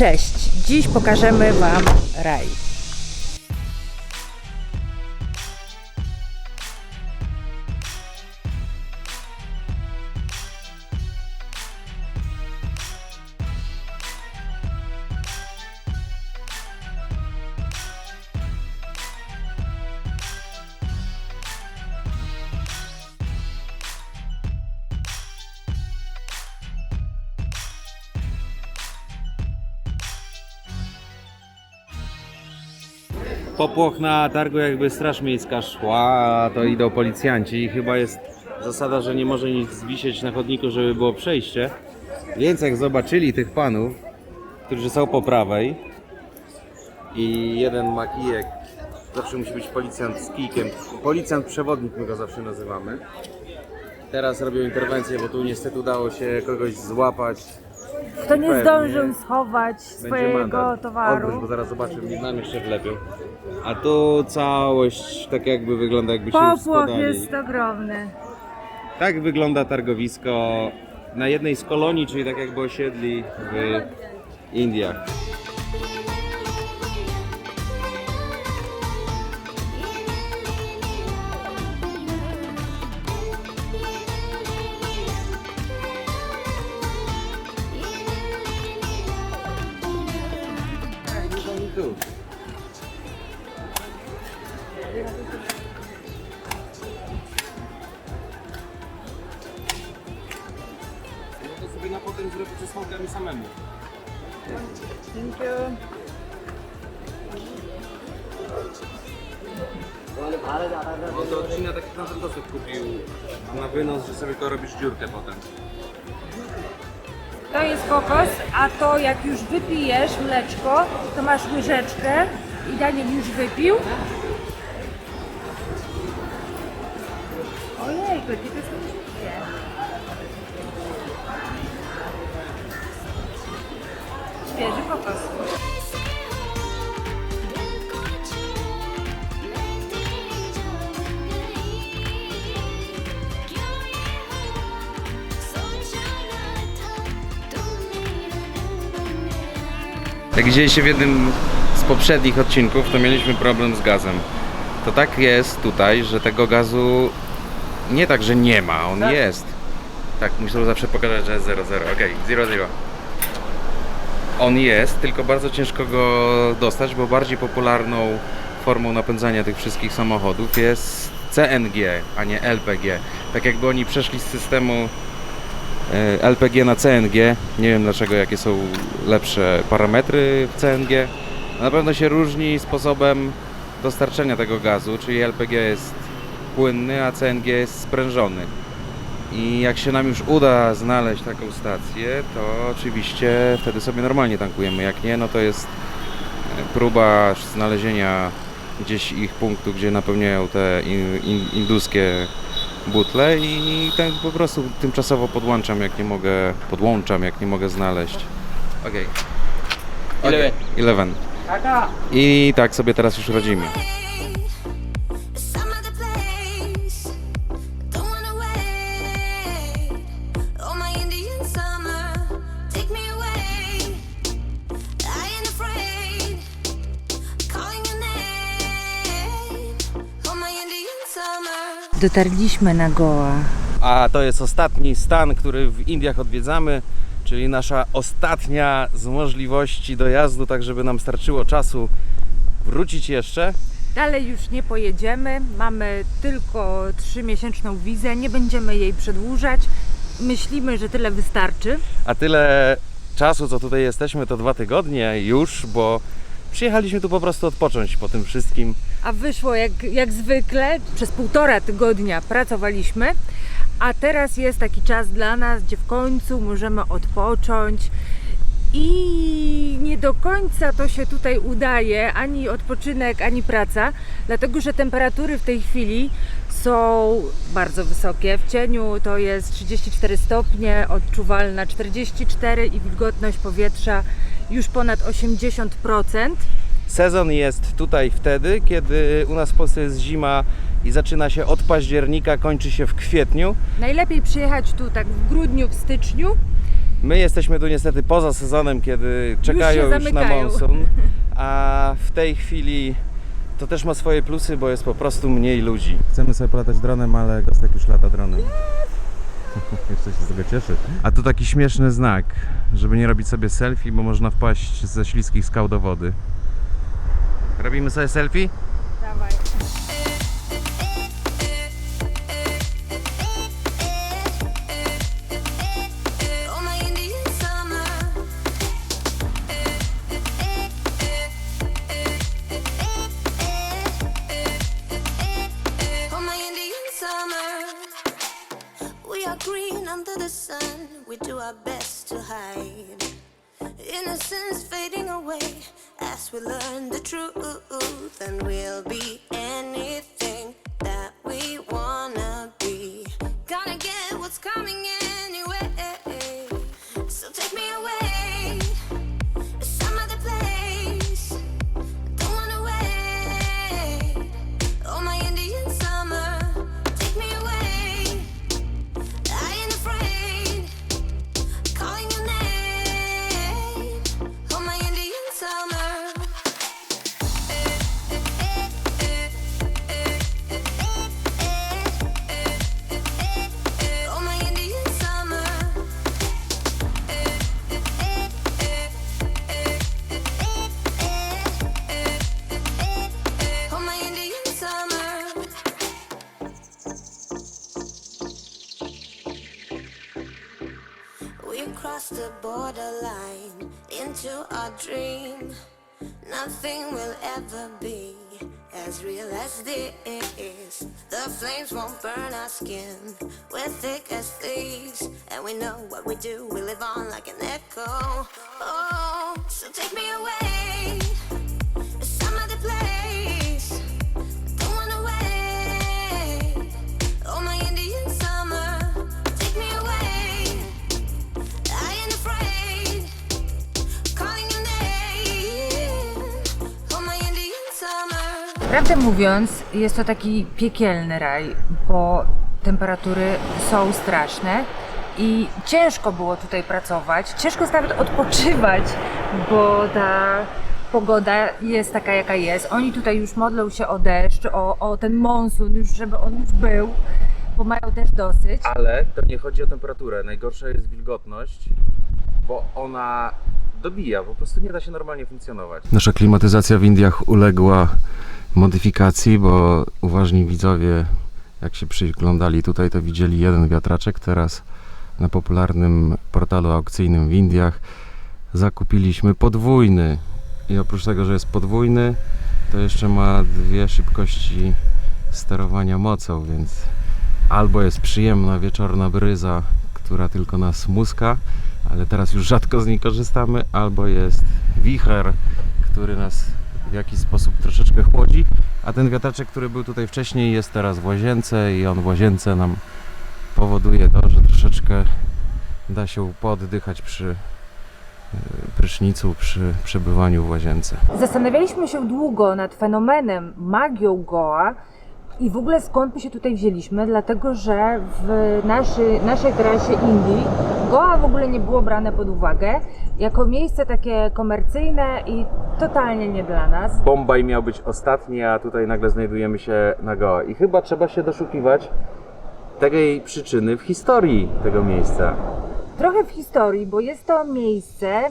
Cześć! Dziś pokażemy Wam raj. Popłoch na targu jakby straż miejska szła, to idą policjanci i chyba jest zasada, że nie może nic zwisieć na chodniku, żeby było przejście. Więc jak zobaczyli tych panów, którzy są po prawej i jeden ma kijek, zawsze musi być policjant z kijkiem, policjant przewodnik my go zawsze nazywamy. Teraz robią interwencję, bo tu niestety udało się kogoś złapać. Kto nie Pewnie. zdążył schować swojego mandat. Odwróć, towaru, bo zaraz zobaczymy, nam jeszcze wlepią. A tu całość tak jakby wygląda jakby się już popłoch składali. jest ogromny. Tak wygląda targowisko na jednej z kolonii, czyli tak jakby osiedli w Indiach. Koncertosów kupił na wynos, że sobie to robisz dziurkę potem. To jest kokos, a to jak już wypijesz mleczko, to masz łyżeczkę i Daniel już wypił. Ojej, to jest słodkie. Świeży kokos. Jak widzieliście w jednym z poprzednich odcinków, to mieliśmy problem z gazem. To tak jest tutaj, że tego gazu nie tak, że nie ma, on jest. Tak, muszę zawsze pokazać, że jest 00. Okej, 00. On jest, tylko bardzo ciężko go dostać, bo bardziej popularną formą napędzania tych wszystkich samochodów jest CNG, a nie LPG. Tak jakby oni przeszli z systemu LPG na CNG. Nie wiem dlaczego, jakie są lepsze parametry w CNG. Na pewno się różni sposobem dostarczenia tego gazu, czyli LPG jest płynny, a CNG jest sprężony. I jak się nam już uda znaleźć taką stację, to oczywiście wtedy sobie normalnie tankujemy. Jak nie, no to jest e, próba znalezienia gdzieś ich punktu, gdzie napełniają te in, in, induskie butle i tak po prostu tymczasowo podłączam, jak nie mogę, podłączam, jak nie mogę znaleźć. Okej. Okay. 11. I tak sobie teraz już radzimy. Dotarliśmy na Goa. A to jest ostatni stan, który w Indiach odwiedzamy, czyli nasza ostatnia z możliwości dojazdu, tak żeby nam starczyło czasu wrócić jeszcze. Dalej już nie pojedziemy. Mamy tylko trzymiesięczną wizę. Nie będziemy jej przedłużać. Myślimy, że tyle wystarczy. A tyle czasu, co tutaj jesteśmy, to dwa tygodnie już, bo przyjechaliśmy tu po prostu odpocząć po tym wszystkim. A wyszło jak, jak zwykle. Przez półtora tygodnia pracowaliśmy. A teraz jest taki czas dla nas, gdzie w końcu możemy odpocząć. I nie do końca to się tutaj udaje, ani odpoczynek, ani praca, dlatego że temperatury w tej chwili są bardzo wysokie. W cieniu to jest 34 stopnie, odczuwalna 44 i wilgotność powietrza już ponad 80%. Sezon jest tutaj wtedy, kiedy u nas w Polsce jest zima i zaczyna się od października, kończy się w kwietniu. Najlepiej przyjechać tu tak w grudniu, w styczniu, My jesteśmy tu niestety poza sezonem, kiedy czekają już, na zamykają. monsun, a w tej chwili to też ma swoje plusy, bo jest po prostu mniej ludzi. Chcemy sobie polatać dronem, ale Gostek już lata dronem. Jeszcze się z tego cieszy. A tu taki śmieszny znak, żeby nie robić sobie selfie, bo można wpaść ze śliskich skał do wody. Robimy sobie selfie? Dawaj. Summer. We are green under the sun. We do our best to hide. Innocence fading away as we learn the truth, and we'll be anything that we wanna be. Gonna get what's coming anyway. We crossed the borderline into our dream. Nothing will ever be as real as this. The flames won't burn our skin. We're thick as thieves, and we know what we do. We live on like an echo. Oh, so take me away. Prawdę mówiąc, jest to taki piekielny raj, bo temperatury są straszne i ciężko było tutaj pracować. Ciężko jest nawet odpoczywać, bo ta pogoda jest taka, jaka jest. Oni tutaj już modlą się o deszcz, o, o ten monsun, już żeby on już był, bo mają też dosyć. Ale to nie chodzi o temperaturę. Najgorsza jest wilgotność, bo ona dobija, po prostu nie da się normalnie funkcjonować. Nasza klimatyzacja w Indiach uległa modyfikacji, bo uważni widzowie, jak się przyglądali tutaj, to widzieli jeden wiatraczek. Teraz na popularnym portalu aukcyjnym w Indiach zakupiliśmy podwójny. I oprócz tego, że jest podwójny, to jeszcze ma dwie szybkości sterowania mocą, więc albo jest przyjemna wieczorna bryza, która tylko nas muska, ale teraz już rzadko z niej korzystamy, albo jest wicher, który nas w jakiś sposób troszeczkę chłodzi, a ten wiatraczek, który był tutaj wcześniej jest teraz w łazience i on w łazience nam powoduje to, że troszeczkę da się pooddychać przy e, prysznicu, przy przebywaniu w łazience. Zastanawialiśmy się długo nad fenomenem magią Goa i w ogóle skąd my się tutaj wzięliśmy, dlatego że w naszy, naszej trasie Indii Goa w ogóle nie było brane pod uwagę jako miejsce takie komercyjne i totalnie nie dla nas. Bombaj miał być ostatni, a tutaj nagle znajdujemy się na Goa. I chyba trzeba się doszukiwać tej przyczyny w historii tego miejsca. Trochę w historii, bo jest to miejsce, e,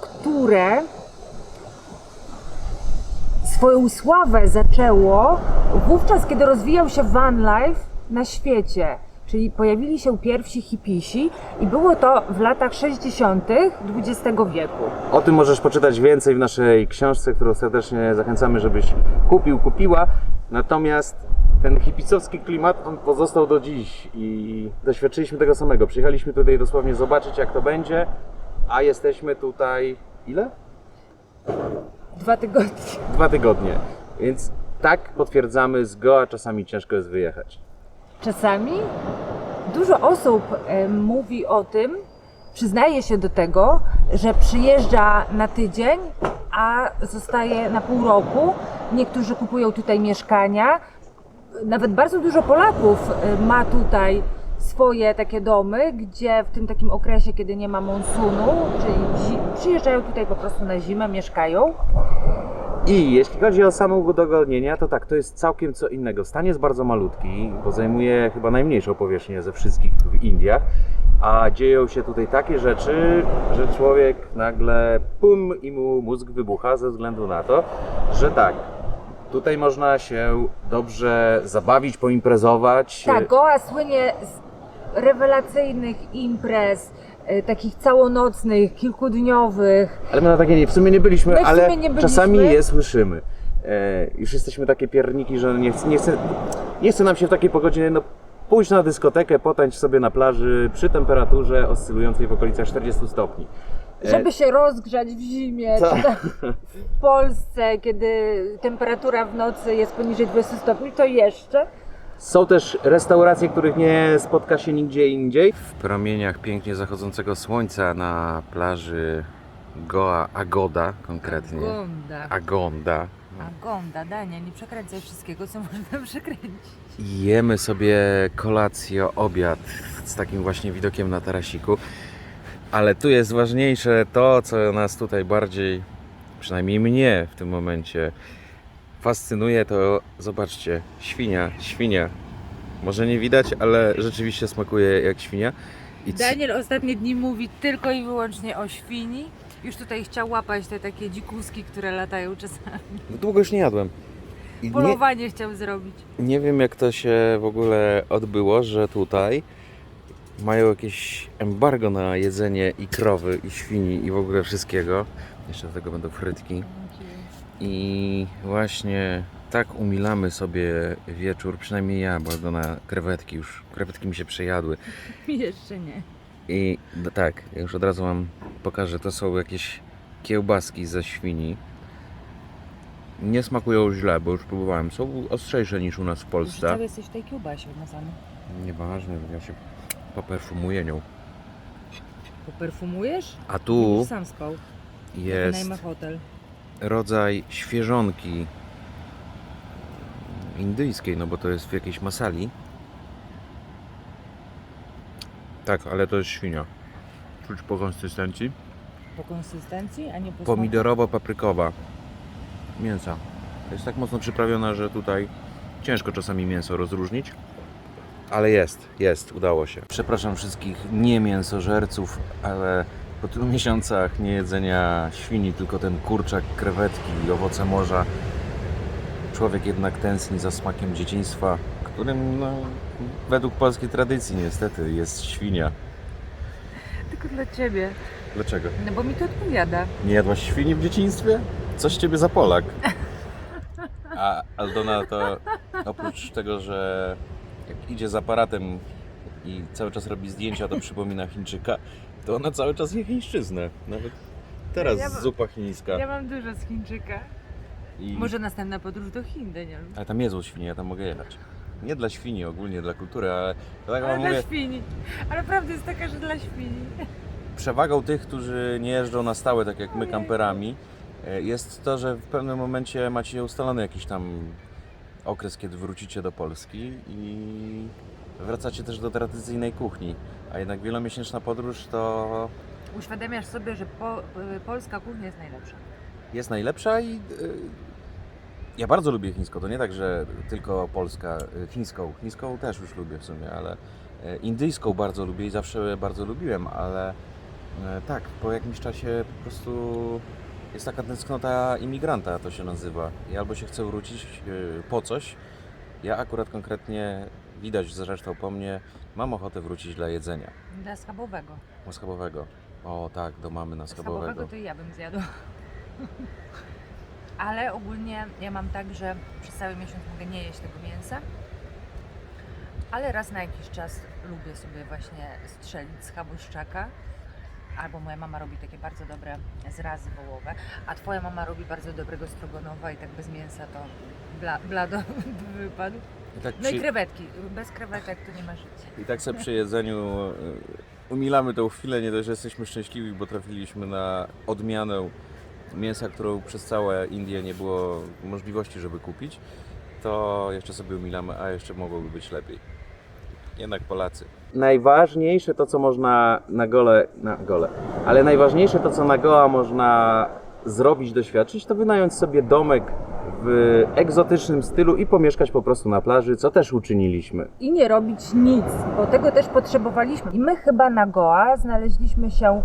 które swoją sławę zaczęło wówczas, kiedy rozwijał się van life na świecie. Czyli pojawili się pierwsi hipisi i było to w latach 60. XX wieku. O tym możesz poczytać więcej w naszej książce, którą serdecznie zachęcamy, żebyś kupił, kupiła. Natomiast ten hipicowski klimat, on pozostał do dziś i doświadczyliśmy tego samego. Przyjechaliśmy tutaj dosłownie zobaczyć, jak to będzie, a jesteśmy tutaj ile? Dwa tygodnie. Dwa tygodnie. Więc tak potwierdzamy, z Goa czasami ciężko jest wyjechać. Czasami dużo osób mówi o tym, przyznaje się do tego, że przyjeżdża na tydzień, a zostaje na pół roku. Niektórzy kupują tutaj mieszkania. Nawet bardzo dużo Polaków ma tutaj swoje takie domy, gdzie w tym takim okresie, kiedy nie ma monsunu, czyli zi- przyjeżdżają tutaj po prostu na zimę, mieszkają. I jeśli chodzi o samo udogodnienia, to tak, to jest całkiem co innego. Stan jest bardzo malutki, bo zajmuje chyba najmniejszą powierzchnię ze wszystkich w Indiach, a dzieją się tutaj takie rzeczy, że człowiek nagle pum i mu mózg wybucha ze względu na to, że tak, tutaj można się dobrze zabawić, poimprezować. Tak, Goa słynie z rewelacyjnych imprez, e, takich całonocnych, kilkudniowych. Ale my na takie nie, w sumie nie byliśmy, My w ale sumie nie byliśmy. czasami je słyszymy. E, już jesteśmy takie pierniki, że nie, chce- nie, chce, nie chce nam się w takiej pogodzie no, pójść na dyskotekę, potańcz sobie na plaży przy temperaturze oscylującej w okolicach 40 stopni. E, Żeby się rozgrzać w zimie, Tak. czy w Polsce, kiedy temperatura w nocy jest poniżej 20 stopni, to jeszcze. Są też restauracje, których nie spotka się nigdzie indziej. W promieniach pięknie zachodzącego słońca na plaży Goa Agoda konkretnie. Gonda. Agonda. Agonda, Dania, nie przekręcaj wszystkiego, co można przekręcić. Jemy sobie kolację, obiad z takim właśnie widokiem na tarasiku. Ale tu jest ważniejsze to, co nas tutaj bardziej, przynajmniej mnie w tym momencie fascynuje, to zobaczcie, świnia, świnia. Może nie widać, ale rzeczywiście smakuje jak świnia. I c- Daniel ostatnie dni mówi tylko i wyłącznie o świni. Już tutaj chciał łapać te takie dzikuski, które latają czasami. długo już nie jadłem. I nie, Polowanie chciał zrobić. Nie wiem jak to się w ogóle odbyło, że tutaj mają jakieś embargo na jedzenie i krowy, i świni, i w ogóle wszystkiego. Jeszcze do tego będą frytki. I właśnie tak umilamy sobie wieczór, przynajmniej ja, bo na krewetki już, krewetki mi się przejadły. Jeszcze nie. I no tak, ja już od razu Wam pokażę, to są jakieś kiełbaski ze świni. Nie smakują źle, bo już próbowałem. Są ostrzejsze niż u nas w Polsce. Cały jesteś w tej kiełbasie umazany. Nieważne, ja się poperfumuję nią. Poperfumujesz? A tu Będziesz sam spał. jest Wynajmę hotel. Rodzaj świeżonki indyjskiej, no bo to jest w jakiejś masali. Tak, ale to jest świnia. Czuć po konsystencji. Po konsystencji, a nie po Pomidorowo-paprykowa. Mięsa. Jest tak mocno przyprawiona, że tutaj ciężko czasami mięso rozróżnić. Ale jest, jest, udało się. Przepraszam wszystkich nie mięsożerców, ale po tylu miesiącach niejedzenia świni, tylko ten kurczak, krewetki i owoce morza, człowiek jednak tęskni za smakiem dzieciństwa, którym no, według polskiej tradycji niestety jest świnia. Tylko dla ciebie. Dlaczego? No bo mi to odpowiada. Nie jadłaś świni w dzieciństwie? Coś ciebie za Polak. A Aldona to oprócz tego, że jak idzie z aparatem i cały czas robi zdjęcia, to przypomina Chińczyka, to ona cały czas je chińszczyznę. Nawet teraz Ja zupa chińska. Ja mam dużo z Chińczyka. I... Może następna podróż do Chin, Daniel. Ale tam jedzą świnie, ja tam mogę jechać. Nie dla świni, ogólnie dla kultury, ale tak Ale wam dla mówię, świni. Ale prawda jest taka, że dla świni. przewagą tych, którzy nie jeżdżą na stałe, tak jak my kamperami, e, jest to, że w pewnym momencie macie ustalony jakiś tam okres, kiedy wrócicie do Polski i wracacie też do tradycyjnej kuchni. A jednak wielomiesięczna podróż to Uświadamiasz sobie, że po, y, polska kuchnia jest najlepsza. jest najlepsza i e, ja bardzo lubię chińską. To nie tak, że tylko polska, e, chińską. Chińską też już lubię w sumie, ale indyjską bardzo lubię i zawsze bardzo lubiłem, ale tak, po jakimś czasie po prostu jest taka tęsknota imigranta, to się nazywa. I albo się chce wrócić po coś. Ja akurat konkretnie, widać zresztą po mnie, mam ochotę wrócić dla jedzenia. Dla schabowego. Do schabowego. O tak, do mamy na Schabowego schabowego. to i ja bym zjadła. Ale ogólnie ja mam tak, że przez cały miesiąc mogę nie jeść tego mięsa. Ale raz na jakiś czas lubię sobie właśnie strzelić z chaboszczaka. Albo moja mama robi takie bardzo dobre zrazy wołowe, a twoja mama robi bardzo dobrego strogonowa i tak bez mięsa to bla, blado wypadł. I tak No i krewetki. Bez krewetek to nie ma życia. I tak sobie przy jedzeniu y, umilamy tą chwilę, nie dość, że jesteśmy szczęśliwi, bo trafiliśmy na odmianę mięsa, którą przez całe Indie nie było możliwości, żeby kupić, to jeszcze sobie umilamy, a jeszcze mogłoby być lepiej. Jednak Polacy. Najważniejsze to, co można na gole, na gole, ale najważniejsze to, co na goa można zrobić, doświadczyć, to wynająć sobie domek w egzotycznym stylu i pomieszkać po prostu na plaży, co też uczyniliśmy. I nie robić nic, bo tego też potrzebowaliśmy. I my chyba na Goa znaleźliśmy się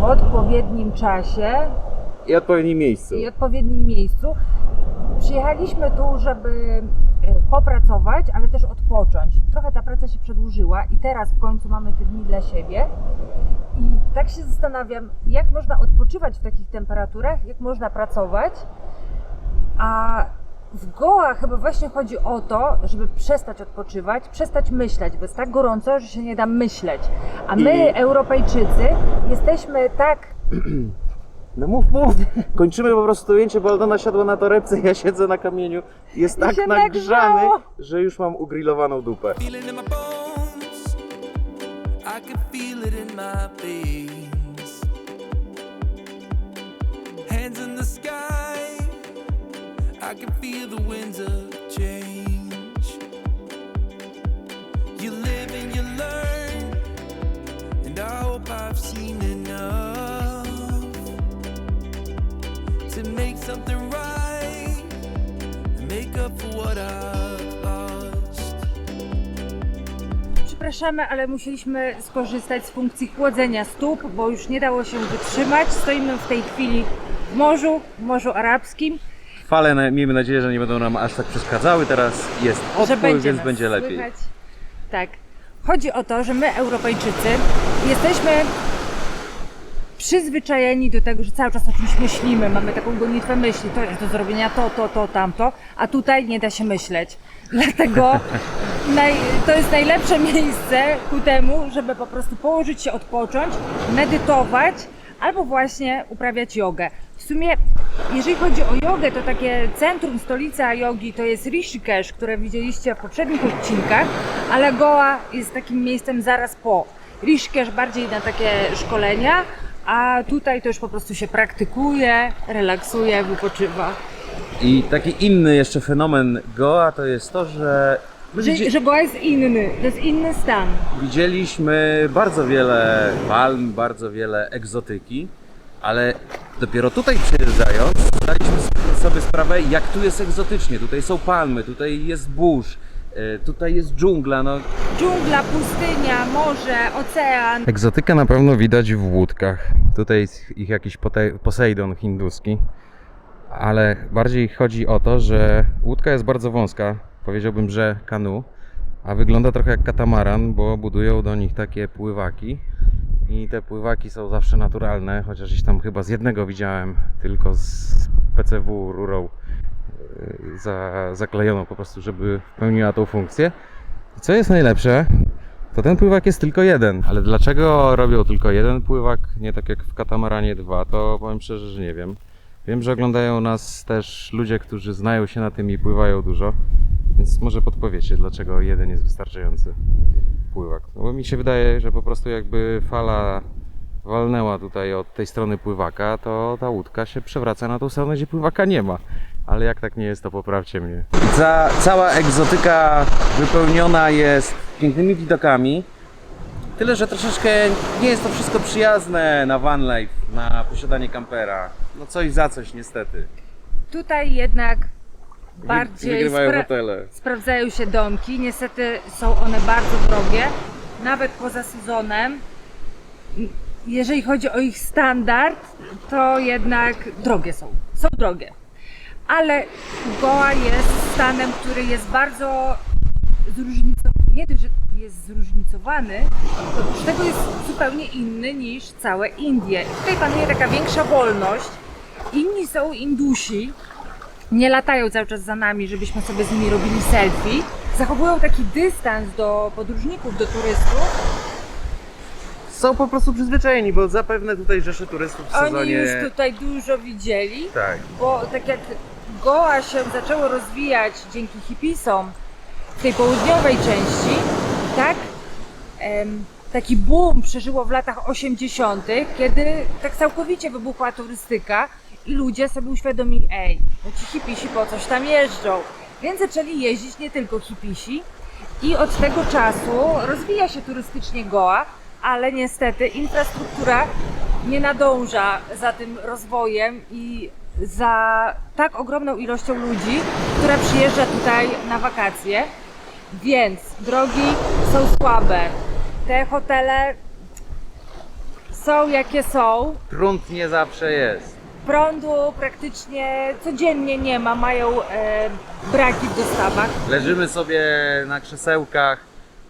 w odpowiednim czasie I odpowiednim miejscu. i odpowiednim miejscu. Przyjechaliśmy tu, żeby popracować, ale też odpocząć. Trochę ta praca się przedłużyła i teraz w końcu mamy te dni dla siebie. I tak się zastanawiam, jak można odpoczywać w takich temperaturach, jak można pracować. A w Goa chyba właśnie chodzi o to, żeby przestać odpoczywać, przestać myśleć, bo jest tak gorąco, że się nie da myśleć. A my, I- Europejczycy, jesteśmy tak No mów, mów. Kończymy po prostu to ujęcie, bo Aldona siadła na torebce, ja siedzę na kamieniu. Jest tak się nagrzany, nagrzało. że już mam ugrillowaną dupę. Feel it in my bones. I can feel it in my veins. Hands in the sky. I can feel the winds of change. You live and you learn. Something right. Make up for what I've lost. Przepraszamy, ale musieliśmy skorzystać z funkcji chłodzenia stóp, bo już nie dało się wytrzymać. Stoimy w tej chwili w morzu, w Morzu Arabskim, Fale, na- miejmy nadzieję, że nie będą nam aż tak przeszkadzały. Teraz jest że odpływ, będzie więc nas będzie lepiej. Słychać. Tak. Chodzi o to, że my, Europejczycy, jesteśmy przyzwyczajeni do tego, że cały czas o czymś myślimy, mamy taką gonitwę myśli, to jest do zrobienia to, to, to, tamto, a tutaj nie da się myśleć. Dlatego naj, to jest najlepsze miejsce ku temu, żeby po prostu położyć się, odpocząć, medytować albo właśnie uprawiać jogę. W sumie, jeżeli chodzi o jogę, to takie centrum, stolica jogi to jest Rishikesh, które widzieliście w poprzednich odcinkach, ale Goa jest takim miejscem zaraz po. Rishikesh bardziej na takie szkolenia, a tutaj to już po prostu się praktykuje, relaksuje, wypoczywa. I taki inny jeszcze fenomen Goa to jest to, że my widzi- Że, że Goa jest inny, to jest inny stan. widzieliśmy bardzo wiele palm, bardzo wiele egzotyki, ale dopiero tutaj przyjeżdżając zdaliśmy sobie sprawę, jak tu jest egzotycznie. Tutaj są palmy, tutaj jest burz, tutaj jest dżungla. No, Dżungla, pustynia, morze, ocean. Egzotykę na pewno widać w łódkach. Tutaj jest ich jakiś Poseidon hinduski. Ale bardziej chodzi o to, że łódka jest bardzo wąska. Powiedziałbym, że kanu. A wygląda trochę jak katamaran, bo budują do nich takie pływaki. I te pływaki są zawsze naturalne, chociaż gdzieś tam chyba z jednego widziałem, tylko z PCW rurą za, zaklejoną po prostu, żeby pełniła tą funkcję. I co jest najlepsze, to ten pływak jest tylko jeden. Ale dlaczego robią tylko jeden pływak, nie tak jak w katamaranie dwa, to powiem szczerze, że nie wiem. Wiem, że oglądają nas też ludzie, którzy znają się na tym i pływają dużo, więc może podpowiecie, dlaczego jeden jest wystarczający pływak. No bo mi się wydaje, że po prostu jakby fala walnęła tutaj od tej strony pływaka, to ta łódka się przewraca na tą stronę, gdzie pływaka nie ma. Ale jak tak nie jest, to poprawcie mnie. Za cała egzotyka wypełniona jest pięknymi widokami. Tyle, że troszeczkę nie jest to wszystko przyjazne na van life, na posiadanie kampera. No coś za coś niestety. Tutaj jednak bardziej Wygrywają spra- hotele. sprawdzają się domki. Niestety są one bardzo drogie, nawet poza sezonem. Jeżeli chodzi o ich standard, to jednak drogie są. Są drogie. Ale Goa jest stanem, który jest bardzo zróżnicowany. Nie dość, że jest zróżnicowany, to oprócz tego jest zupełnie inny niż całe Indie. I tutaj panuje taka większa wolność. Inni są Indusi, nie latają cały czas za nami, żebyśmy sobie z nimi robili selfie. Zachowują taki dystans do podróżników, do turystów. Są po prostu przyzwyczajeni, bo zapewne tutaj rzesze turystów w Oni sezonie... już tutaj dużo widzieli, Tak. bo tak jak Goa się zaczęło rozwijać dzięki hipisom w tej południowej części, tak taki boom przeżyło w latach 80., kiedy tak całkowicie wybuchła turystyka i ludzie sobie uświadomili, ej, no ci hipisi po coś tam jeżdżą. Więc zaczęli jeździć nie tylko hipisi I od tego czasu rozwija się turystycznie Goa, ale niestety infrastruktura nie nadąża za tym rozwojem i za tak ogromną ilością ludzi, która przyjeżdża tutaj na wakacje. Więc drogi są słabe. Te hotele są jakie są. Prąd nie zawsze jest. Prądu praktycznie codziennie nie ma, mają e, braki w dostawach. Leżymy sobie na krzesełkach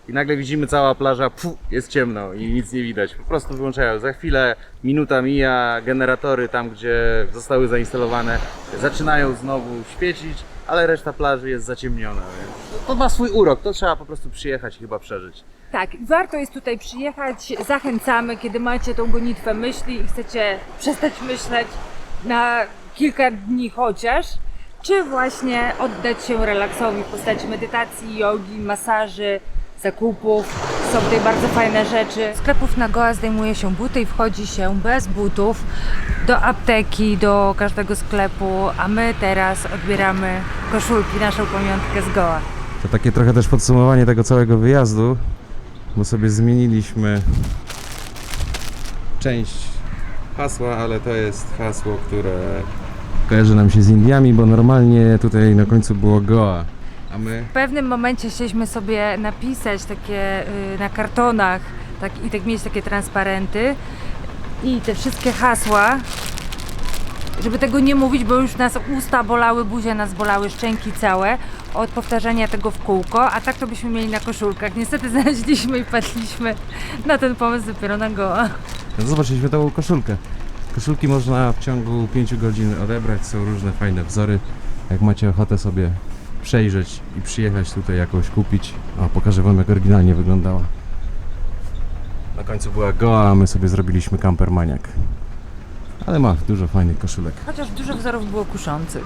i nagle widzimy cała plaża, pfu, jest ciemno i nic nie widać. Po prostu wyłączają. Za chwilę minuta mija, generatory tam, gdzie zostały zainstalowane, zaczynają znowu świecić, ale reszta plaży jest zaciemniona. Więc to ma swój urok, to trzeba po prostu przyjechać i chyba przeżyć. Tak, warto jest tutaj przyjechać. Zachęcamy, kiedy macie tą gonitwę myśli i chcecie przestać myśleć na kilka dni chociaż, czy właśnie oddać się relaksowi w postaci medytacji, jogi, masaży, zakupów. Są tutaj bardzo fajne rzeczy. Z sklepów na Goa zdejmuje się buty i wchodzi się bez butów do apteki, do każdego sklepu, a my teraz odbieramy koszulki, naszą pamiątkę z Goa. To takie trochę też podsumowanie tego całego wyjazdu, bo sobie zmieniliśmy część hasła, ale to jest hasło, które kojarzy nam się z Indiami, bo normalnie tutaj na końcu było Goa, a my W pewnym momencie chcieliśmy sobie napisać takie y, na kartonach tak, i tak mieć takie transparenty i te wszystkie hasła, żeby tego nie mówić, bo już nas usta bolały, buzie nas bolały, szczęki całe od powtarzania tego w kółko, a tak to byśmy mieli na koszulkach. Niestety znaleźliśmy i padliśmy na ten pomysł dopiero na goła. No zobaczyliśmy tą koszulkę. Koszulki można w ciągu 5 godzin odebrać, są różne fajne wzory. Jak macie ochotę sobie przejrzeć i przyjechać tutaj jakąś kupić, o pokażę wam jak oryginalnie wyglądała. Na końcu była Goa, a my sobie zrobiliśmy kampermaniak. Ale ma dużo fajnych koszulek. Chociaż dużo wzorów było kuszących.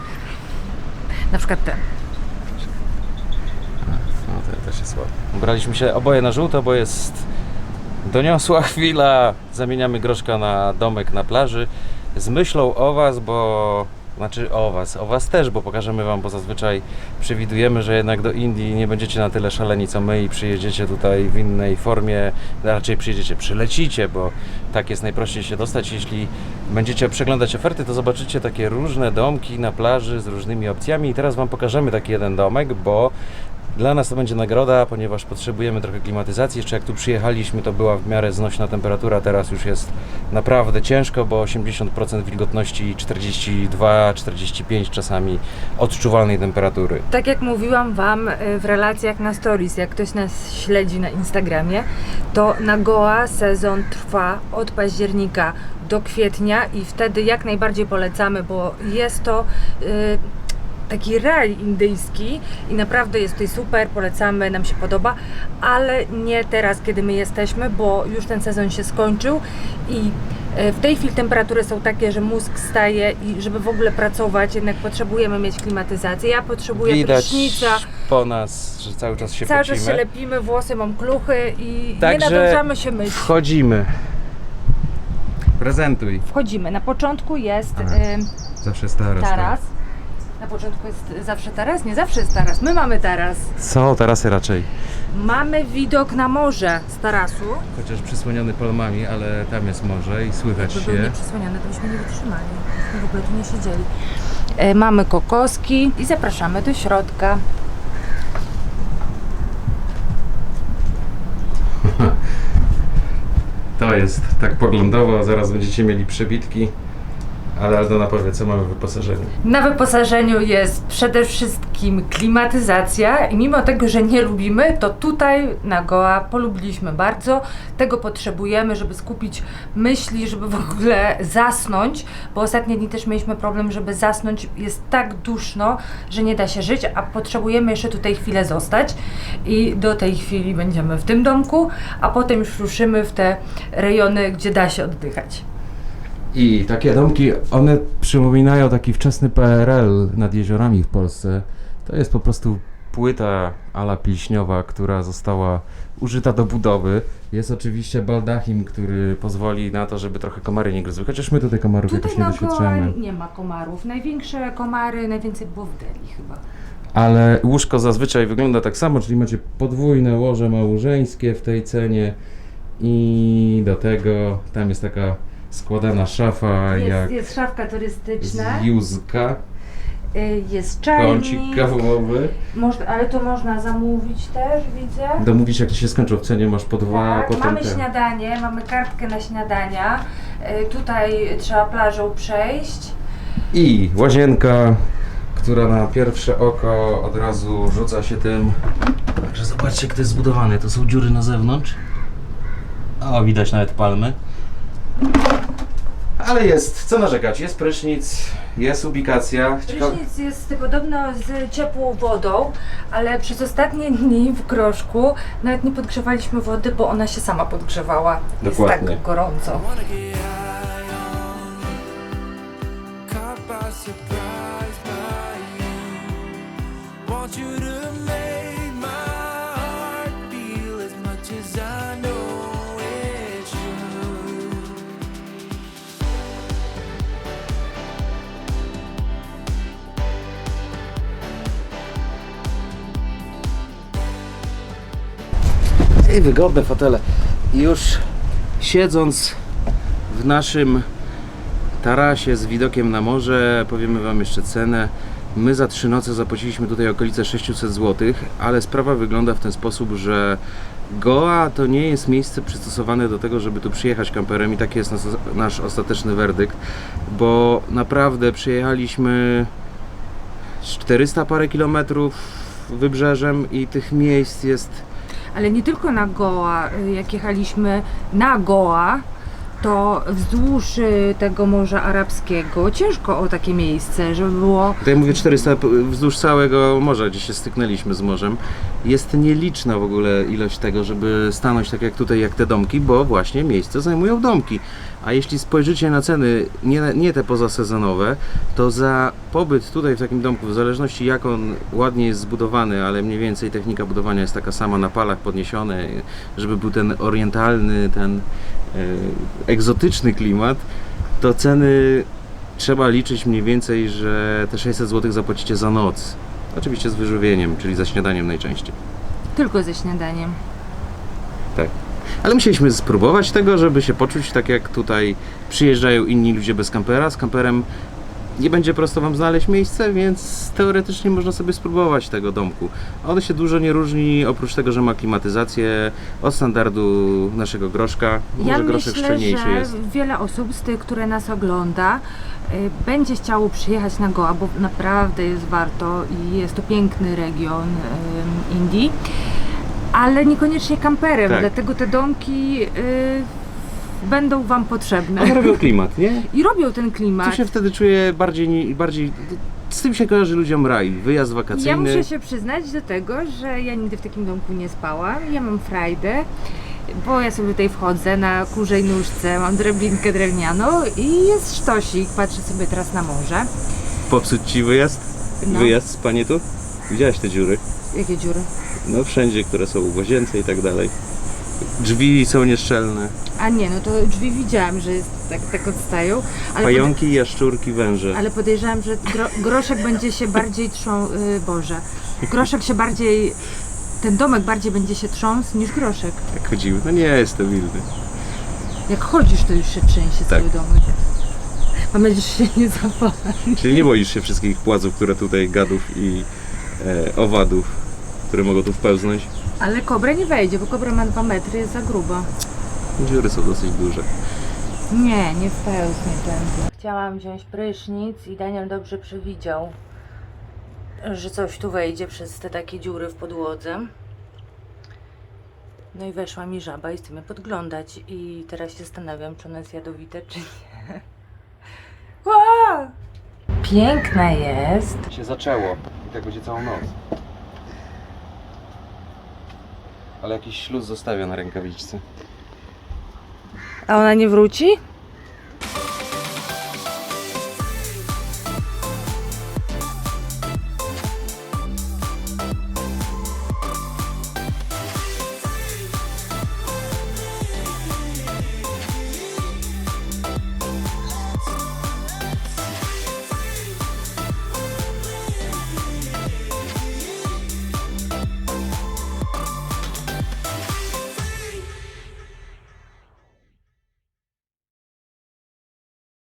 Na przykład ten. No to też jest ładne. Ubraliśmy się oboje na żółto, bo jest doniosła chwila. Zamieniamy groszka na domek na plaży. Z myślą o Was, bo... Znaczy o Was, o Was też, bo pokażemy Wam, bo zazwyczaj przewidujemy, że jednak do Indii nie będziecie na tyle szaleni co my i przyjedziecie tutaj w innej formie, raczej przyjedziecie, przylecicie, bo tak jest najprościej się dostać. Jeśli będziecie przeglądać oferty, to zobaczycie takie różne domki na plaży z różnymi opcjami i teraz Wam pokażemy taki jeden domek, bo dla nas to będzie nagroda, ponieważ potrzebujemy trochę klimatyzacji. Jeszcze jak tu przyjechaliśmy, to była w miarę znośna temperatura, teraz już jest naprawdę ciężko, bo 80% wilgotności, 42-45 czasami odczuwalnej temperatury. Tak jak mówiłam Wam y, w relacjach na stories, jak ktoś nas śledzi na Instagramie, to na Goa sezon trwa od października do kwietnia i wtedy jak najbardziej polecamy, bo jest to y, taki raj indyjski i naprawdę jest tutaj super, polecamy, nam się podoba, ale nie teraz, kiedy my jesteśmy, bo już ten sezon się skończył i e, w tej chwili temperatury są takie, że mózg staje i żeby w ogóle pracować, jednak potrzebujemy mieć klimatyzację. Ja potrzebuję Widać prysznica, po nas, że cały czas się cały pocimy. czas się lepimy, włosy mam kluchy i nie Także nadążamy się myć. Wchodzimy. Prezentuj. Wchodzimy. Na początku jest Aha. y, Zawsze stara. taras. Na początku jest zawsze taras? Nie zawsze jest taras. My mamy taras. Co? Tarasy raczej. Mamy widok na morze z tarasu. Chociaż przysłoniony palmami, ale tam jest morze i słychać Gdyby był się. nieprzysłoniony, to byśmy nie wytrzymali. Byśmy w ogóle tu nie siedzieli. E, mamy kokoski i zapraszamy do środka. To jest tak poglądowo, zaraz będziecie mieli przebitki. Ale Aldona powie, co mamy w wyposażeniu. Na wyposażeniu jest przede wszystkim klimatyzacja i mimo tego, że nie lubimy, to tutaj na Goa polubiliśmy bardzo. Tego potrzebujemy, żeby skupić myśli, żeby w ogóle zasnąć, bo ostatnie dni też mieliśmy problem, żeby zasnąć. Jest tak duszno, że nie da się żyć, a potrzebujemy jeszcze tutaj chwilę zostać i do tej chwili będziemy w tym domku, a potem już ruszymy w te rejony, gdzie da się oddychać. I takie domki, one przypominają taki wczesny PRL nad jeziorami w Polsce. To jest po prostu płyta ala pilśniowa, która została użyta do budowy. Jest oczywiście baldachim, który pozwoli na to, żeby trochę komary nie gryzły. Chociaż my tutaj komarów Tutaj jakoś nie doświadczamy. nie ma komarów. Największe komary, najwięcej było w Delhi chyba. Ale łóżko zazwyczaj wygląda tak samo, czyli macie podwójne łoże małżeńskie w tej cenie i do tego tam jest taka składana szafa Jest, jak jest szafka turystyczna, z Józka, y, jest kącik czajnik, kawowy. można, ale to można zamówić też, widzę. Domówić jak to się skończą w cenie, masz po dwa, Tak, potem mamy śniadanie, mamy kartkę na śniadania. Y, Tutaj trzeba plażą przejść. I łazienka, która na pierwsze oko od razu rzuca się tym. Także zobaczcie, jak to jest zbudowane. To są dziury na zewnątrz. O, widać nawet palmy. Ale jest, co narzekać? Jest prysznic, jest ubikacja. Ciekawe- Prysznic jest podobno z ciepłą wodą, ale przez ostatnie dni w groszku nawet nie podgrzewaliśmy wody, bo ona się sama podgrzewała. Dokładnie. Jest tak gorąco. Wanna get high I wygodne fotele. Już siedząc w naszym tarasie z widokiem na morze, powiemy Wam jeszcze cenę. My za trzy noce zapłaciliśmy tutaj okolice 600 zł, ale sprawa wygląda w ten sposób, że Goa to nie jest miejsce przystosowane do tego, żeby tu przyjechać kamperem i taki jest nas, nasz ostateczny werdykt, bo naprawdę przyjechaliśmy 400 parę kilometrów wybrzeżem i tych miejsc jest Ale nie tylko na Goa, y, jak jechaliśmy na Goa, to wzdłuż y, tego Morza Arabskiego ciężko o takie miejsce, żeby było Tutaj mówię 400 p- wzdłuż całego morza, gdzie się styknęliśmy z morzem. Jest nieliczna w ogóle ilość tego, żeby stanąć tak jak tutaj, jak te domki, bo właśnie miejsce zajmują domki. A jeśli spojrzycie na ceny, nie, nie te pozasezonowe, to za pobyt tutaj w takim domku, w zależności jak on ładnie jest zbudowany, ale mniej więcej technika budowania jest taka sama na palach podniesione, żeby był ten orientalny, ten egzotyczny klimat, to ceny trzeba liczyć mniej więcej, że te 600 zł zapłacicie za noc. Oczywiście z wyżywieniem, czyli za śniadaniem najczęściej. tylko ze śniadaniem. Tak. Ale musieliśmy spróbować tego, żeby się poczuć tak jak tutaj przyjeżdżają inni ludzie bez kampera. Z kamperem nie będzie prosto Wam znaleźć miejsce, więc teoretycznie można sobie spróbować tego domku. On się dużo nie różni, oprócz tego, że ma klimatyzację od standardu naszego groszka. Może Ja groszek myślę, szczelniejszy że jest. wiele osób z tych, które nas ogląda, y, będzie chciało przyjechać na Goa, bo naprawdę jest warto i jest to piękny region ym, Indii, ale niekoniecznie kamperem, Tak. dlatego te domki y, będą Wam potrzebne. One robią klimat, nie? I robią ten klimat. Tu się wtedy czuję bardziej, bardziej z tym się kojarzy ludziom raj, wyjazd Ja wakacyjny. muszę się przyznać do tego, że ja nigdy w takim domku nie spałam. Ja mam frajdę, bo ja sobie tutaj wchodzę na kurzej nóżce, mam drabinkę drewnianą i jest sztosik. Patrzę sobie teraz na morze. Popsuć ci wyjazd? No. Wyjazd z pani tu? Widziałaś te dziury? Jakie dziury? No wszędzie, które są w łazience i tak dalej. Drzwi są nieszczelne. A nie, no to drzwi widziałam, że jest tak, tak odstają. Ale, Pająki, jaszczurki, węże. ale podejrzewam, że gro, groszek będzie się bardziej trzął... Yy, Boże. Groszek się bardziej... Ten domek bardziej będzie się trząsł niż groszek. Jak chodziły. No nie jest to wildy. Jak chodzisz, to już się trzęsie Tak. cały domek. Mam nadzieję, że się nie zapala. Czyli nie boisz się wszystkich płazów, które tutaj gadów i e, owadów, które mogą tu wpełznąć. Ale kobra nie wejdzie, bo kobra ma 2 metry, jest za gruba. Dziury są dosyć duże. Nie, nie wpełznie tędy. Chciałam wziąć prysznic i Daniel dobrze przewidział, że coś tu wejdzie przez te takie dziury w podłodze. No i weszła mi żaba i chcę mnie podglądać. I teraz się zastanawiam, czy ona jest jadowite, czy nie. Ła! Piękna jest. Się zaczęło i tak będzie całą noc. Ale jakiś śluz zostawia na rękawiczce. A ona nie wróci?